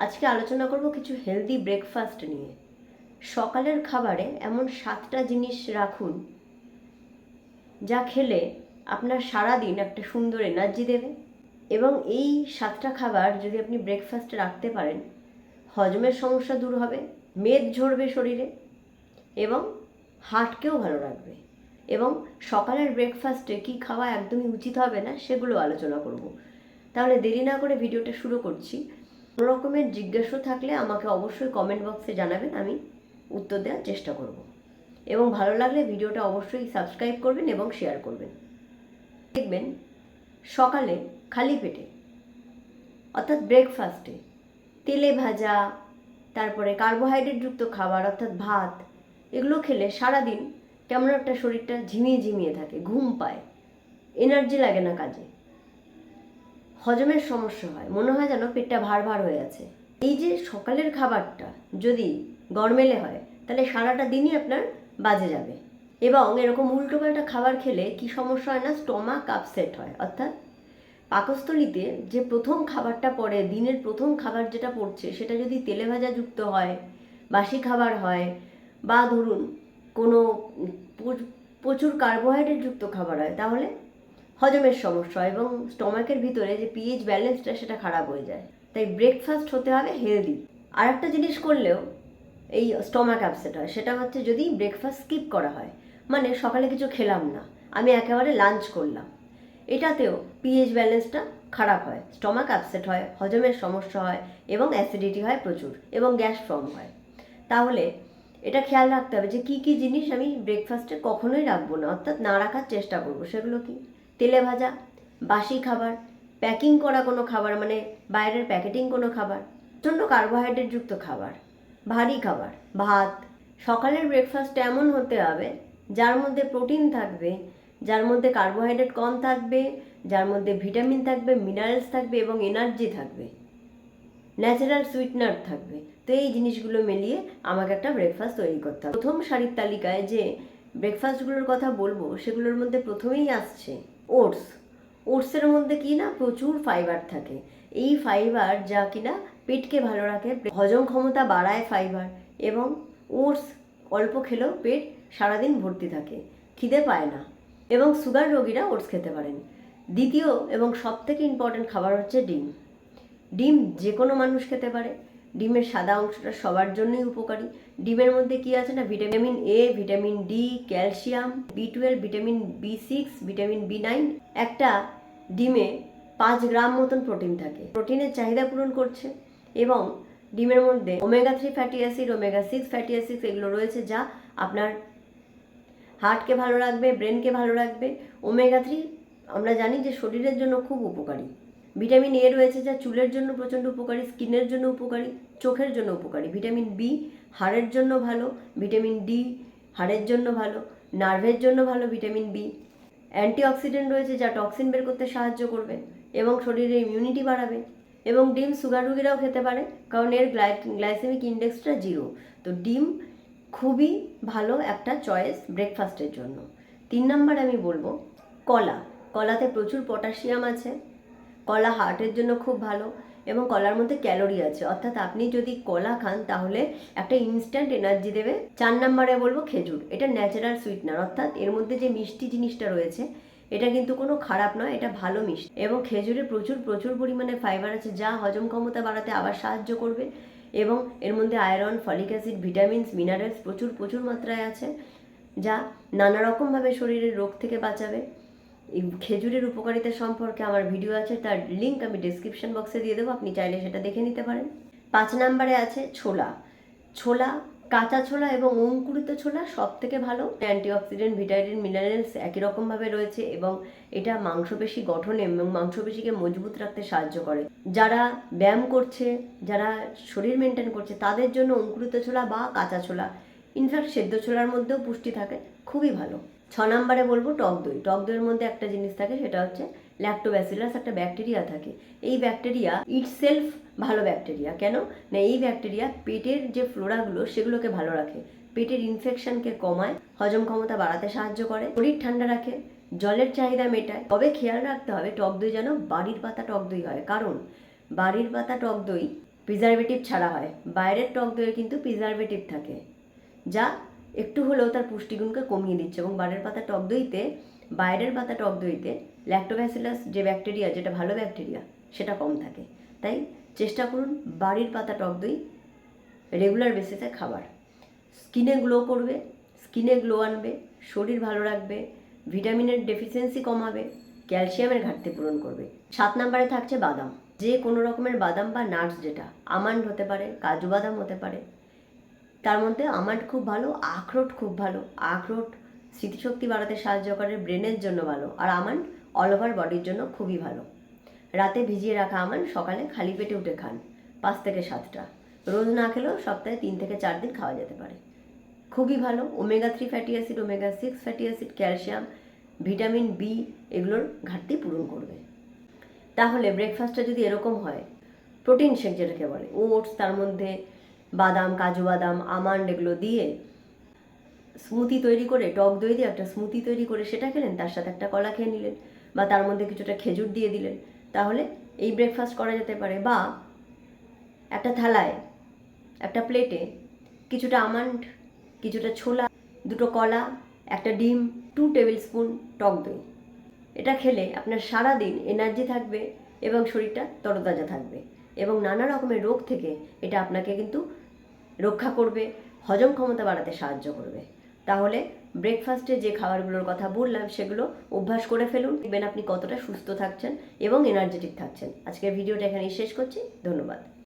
আজকে আলোচনা করব কিছু হেলদি ব্রেকফাস্ট নিয়ে। সকালের খাবারে এমন সাতটা জিনিস রাখুন যা খেলে আপনার সারা দিন একটা সুন্দর এনার্জি দেবে এবং এই সাতটা খাবার যদি আপনি ব্রেকফাস্টে রাখতে পারেন, হজমের সমস্যা দূর হবে, মেদ ঝরবে শরীরে এবং হার্টকেও ভালো রাখবে এবং সকালের ব্রেকফাস্টে কী খাওয়া একদমই উচিত হবে না সেগুলো আলোচনা করব। তাহলে দেরি না করে ভিডিওটা শুরু করছি। কোনো রকমের জিজ্ঞাসা থাকলে আমাকে অবশ্যই কমেন্ট বক্সে জানাবেন, আমি উত্তর দেওয়ার চেষ্টা করব। এবং ভালো লাগলে ভিডিওটা অবশ্যই সাবস্ক্রাইব করবেন এবং শেয়ার করবেন। দেখবেন, সকালে খালি পেটে, অর্থাৎ ব্রেকফাস্টে তেলে ভাজা, তারপরে কার্বোহাইড্রেটযুক্ত খাবার, অর্থাৎ ভাত, এগুলো খেলে সারাদিন কেমন একটা শরীরটা ঝিমিয়ে ঝিমিয়ে থাকে, ঘুম পায় এনার্জি লাগে না কাজে। হজমের সমস্যা হয়। মনে হয় যেন পেটটা ভার ভার হয়ে আছে। এই যে সকালের খাবারটা যদি গরমেলে হয়, তাহলে সারাটা দিনই আপনার বাজে যাবে। এবং এরকম উল্টোপাল্টা খাবার খেলে কি সমস্যা হয় না? স্টমাক আপসেট হয়। অর্থাৎ পাকস্থলিতে যে প্রথম খাবারটা পড়ে, দিনের প্রথম খাবার যেটা পড়ছে, সেটা যদি তেলে ভাজা যুক্ত হয়, বাসি খাবার হয়, বা ধরুন কোনো প্রচুর কার্বোহাইড্রেট যুক্ত খাবার হয়, তাহলে হজমের সমস্যা এবং স্টমাকের ভিতরে যে পিএইচ ব্যালেন্সটা সেটা খারাপ হয়ে যায়। তাই ব্রেকফাস্ট হতে হবে হেলদি আর একটা জিনিস করলেও এই স্টমাক আপসেট হয়, সেটা হচ্ছে যদি ব্রেকফাস্ট স্কিপ করা হয় মানে সকালে কিছু খেলাম না, আমি একেবারে লাঞ্চ করলাম, এটাতেও পিএইচ ব্যালেন্সটা খারাপ হয় স্টমাক আপসেট হয়, হজমের সমস্যা হয় এবং অ্যাসিডিটি হয় প্রচুর এবং গ্যাস ফর্ম হয়। তাহলে এটা খেয়াল রাখতে হবে যে কি কি জিনিস আমি ব্রেকফাস্টে কখনোই রাখব না, অর্থাৎ না রাখার চেষ্টা করব, সেগুলো কি? তেলে ভাজা, বাসি খাবার প্যাকিং করা কোনো খাবার মানে বাইরের প্যাকেটিং কোনো খাবার, প্রচণ্ড কার্বোহাইড্রেটযুক্ত খাবার, ভারী খাবার, ভাত। সকালের ব্রেকফাস্ট এমন হতে হবে, যার মধ্যে প্রোটিন থাকবে, যার মধ্যে কার্বোহাইড্রেট কম থাকবে, যার মধ্যে ভিটামিন থাকবে মিনারেলস থাকবে এবং এনার্জি থাকবে ন্যাচারাল সুইটনার থাকবে। তো এই জিনিসগুলো মিলিয়ে আমাকে একটা ব্রেকফাস্ট তৈরি করতে হবে। প্রথম সারির তালিকায় যে ব্রেকফাস্টগুলোর কথা বলব, সেগুলোর মধ্যে প্রথমেই আসছে ওটস। ওটসের মধ্যে কি না প্রচুর ফাইবার থাকে। এই ফাইবার যা কিনা পেটকে ভালো রাখে, হজম ক্ষমতা বাড়ায় ফাইবার এবং ওটস অল্প খেলেও পেট সারাদিন ভর্তি থাকে, খিদে পায় না এবং সুগার রোগীরা ওটস খেতে পারেন। দ্বিতীয় এবং সবথেকে ইম্পর্ট্যান্ট খাবার হচ্ছে ডিম। ডিম যে কোনো মানুষ খেতে পারে। ডিমের সাদা অংশটা সবার জন্যই উপকারী। ডিমের মধ্যে কি আছে না? Vitamin A vitamin D calcium B twelve vitamin B six vitamin B nine একটা ডিমে পাঁচ গ্রাম মতন প্রোটিন থাকে। প্রোটিনের চাহিদা পূরণ করছে এবং ডিমের মধ্যে omega three fatty acid omega six fatty acid এগুলো রয়েছে যা আপনার হার্টকে ভালো রাখবে ব্রেনকে ভালো রাখবে। ওমেগা থ্রি আমরা জানি যে শরীরের জন্য খুব উপকারী। ভিটামিন এ রয়েছে যা চুলের জন্য প্রচণ্ড উপকারী, স্কিনের জন্য উপকারী, চোখের জন্য উপকারী। ভিটামিন বি হাড়ের জন্য ভালো, ভিটামিন ডি হাড়ের জন্য ভালো, নার্ভের জন্য ভালো, ভিটামিন বি। অ্যান্টিঅক্সিডেন্ট রয়েছে যা টক্সিন বের করতে সাহায্য করবে এবং শরীরে ইমিউনিটি বাড়াবে এবং ডিম সুগার রুগীরাও খেতে পারে কারণ এর গ্লাই গ্লাইসেমিক ইন্ডেক্সটা জিরো তো ডিম খুবই ভালো একটা চয়েস ব্রেকফাস্টের জন্য। তিন নাম্বার আমি বলব, কলা। কলাতে প্রচুর পটাশিয়াম আছে। কলা হার্টের জন্য খুব ভালো এবং কলার মধ্যে ক্যালোরি আছে। অর্থাৎ আপনি যদি কলা খান, তাহলে একটা ইনস্ট্যান্ট এনার্জি দেবে। চার নম্বরে বলব খেজুর। এটা ন্যাচারাল সুইটনার অর্থাৎ এর মধ্যে যে মিষ্টি জিনিসটা রয়েছে, এটা কিন্তু কোনো খারাপ নয়, এটা ভালো মিষ্টি। এবং খেজুরে প্রচুর প্রচুর পরিমাণে ফাইবার আছে, যা হজম ক্ষমতা বাড়াতে আবার সাহায্য করবে। এবং এর মধ্যে iron folic acid vitamins minerals প্রচুর প্রচুর মাত্রায় আছে, যা নানা রকমভাবে শরীরের রোগ থেকে বাঁচাবে। এই খেজুরের উপকারিতা সম্পর্কে আমার ভিডিও আছে, তার লিঙ্ক আমি ডিসক্রিপশন বক্সে দিয়ে দেবো, আপনি চাইলে সেটা দেখে নিতে পারেন। পাঁচ নাম্বারে আছে ছোলা। ছোলা, কাঁচা ছোলা এবং অঙ্কুরিত ছোলা সব থেকে ভালো। অ্যান্টিঅক্সিডেন্ট, ভিটামিন, মিনারেলস একই রকমভাবে রয়েছে এবং এটা মাংসপেশি গঠনে এবং মাংসপেশিকে মজবুত রাখতে সাহায্য করে। যারা ব্যায়াম করছে, যারা শরীর মেনটেন করছে, তাদের জন্য অঙ্কুরিত ছোলা বা কাঁচা ছোলা ইনফ্যাক্ট সেদ্ধ ছোলার মধ্যেও পুষ্টি থাকে, খুবই ভালো। ছ নম্বরে বলব টক দই। টক দইয়ের মধ্যে একটা জিনিস থাকে, সেটা হচ্ছে ল্যাক্টোব্যাসিলাস একটা ব্যাকটেরিয়া থাকে। এই ব্যাকটেরিয়া ইটসেলফ ভালো ব্যাকটেরিয়া কেন? না, এই ব্যাকটেরিয়া পেটের যে ফ্লোরাগুলো, সেগুলোকে ভালো রাখে। পেটের ইনফেকশনকে কমায়, হজম ক্ষমতা বাড়াতে সাহায্য করে, শরীর ঠান্ডা রাখে, জলের চাহিদা মেটায়। তবে খেয়াল রাখতে হবে, টক দই যেন বাড়ির পাতা টক দই হয়। কারণ, বাড়ির পাতা টক দই প্রিজারভেটিভ ছাড়া হয়। বাইরের টক দইয়ে কিন্তু প্রিজারভেটিভ থাকে। যা একটু হলেও তার পুষ্টিগুণকে কমিয়ে দিচ্ছে এবং বাড়ির পাতা টক দইতে, বাইরের পাতা টক দইতে ল্যাক্টোব্যাসিলাস যে ব্যাকটেরিয়া যেটা ভালো ব্যাকটেরিয়া সেটা কম থাকে। তাই চেষ্টা করুন বাড়ির পাতা টক দই রেগুলার বেসিসে খাবার। স্কিনে গ্লো করবে স্কিনে গ্লো আনবে, শরীর ভালো রাখবে ভিটামিনের ডেফিসিয়েন্সি কমাবে ক্যালসিয়ামের ঘাটতি পূরণ করবে। সাত নম্বরে থাকছে বাদাম। যে কোনো রকমের বাদাম বা নাটস যেটা আমান্ড হতে পারে, কাজু বাদাম হতে পারে তার মধ্যে আমান্ড খুব ভালো, আখরোট খুব ভালো। আখরোট স্মৃতিশক্তি বাড়াতে সাহায্য করে, ব্রেনের জন্য ভালো। আর আমান্ড অল ওভার বডির জন্য খুবই ভালো। রাতে ভিজিয়ে রাখা আমান্ড সকালে খালি পেটে উঠে খান, পাঁচ থেকে সাতটা। রোজ না খেলেও সপ্তাহে তিন থেকে চার দিন খাওয়া যেতে পারে। খুবই ভালো omega three fatty acid omega six fatty acid calcium vitamin B এগুলোর ঘাটতি পূরণ করবে। তাহলে ব্রেকফাস্টটা যদি এরকম হয় প্রোটিন শেক যেটাকে বলে ওটস তার মধ্যে বাদাম, কাজু বাদাম, আমান্ড এগুলো দিয়ে স্মুতি তৈরি করে, টক দই দিয়ে একটা স্মুতি তৈরি করে সেটা খেলেন, তার সাথে একটা কলা খেয়ে নিলেন বা তার মধ্যে কিছুটা খেজুর দিয়ে দিলেন। তাহলে এই ব্রেকফাস্ট করা যেতে পারে বা একটা থালায়, একটা প্লেটে কিছুটা আমান্ড, কিছুটা ছোলা, দুটো কলা, একটা ডিম টু টেবিল স্পুন টক দই। এটা খেলে আপনার সারা দিন এনার্জি থাকবে এবং শরীরটা তরতাজা থাকবে এবং নানা রকমের রোগ থেকে এটা আপনাকে কিন্তু রক্ষা করবে, হজম ক্ষমতা বাড়াতে সাহায্য করবে। তাহলে ব্রেকফাস্টে যে খাবারগুলোর কথা বললাম, সেগুলো অভ্যাস করে ফেলুন। দেখবেন আপনি কতটা সুস্থ থাকছেন এবং এনার্জেটিক থাকছেন। আজকের ভিডিওটা এখানেই শেষ করছি। ধন্যবাদ।